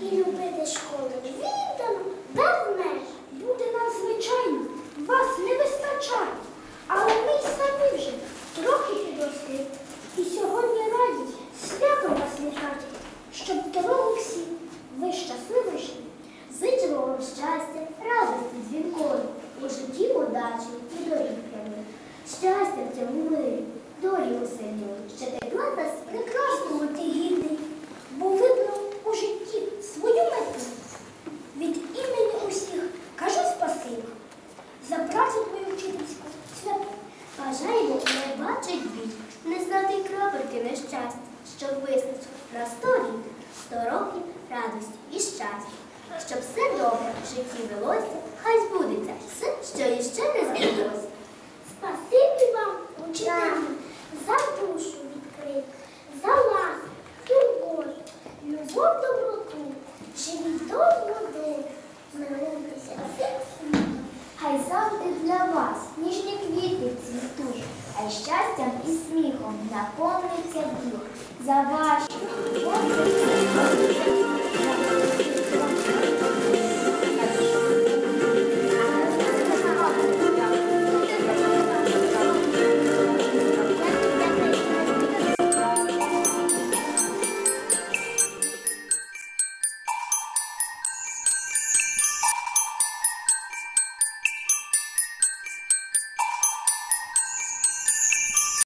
і любити школу віддано, без меж. Буде нам звичайно, вас не вистачає. Але ми й самі вже трохи підросли. І сьогодні раді свято вас вітати, щоб дорогу всі ви щасливо йшли. Зичимо вам щастя, радості дзвінкою, у житті удачі і доріг прямих. Щастя в цьому мирі, долі усильної, що нещастя, щоб вистачив на сто років радості і щастя. Щоб все добре в житті велося, хай збудеться все, що іще не збулося. Спасибі вам, учителі, за душу відкриту, за ласку, турботу, любов, доброту, щастям і сміхом наповниться дух. За ваші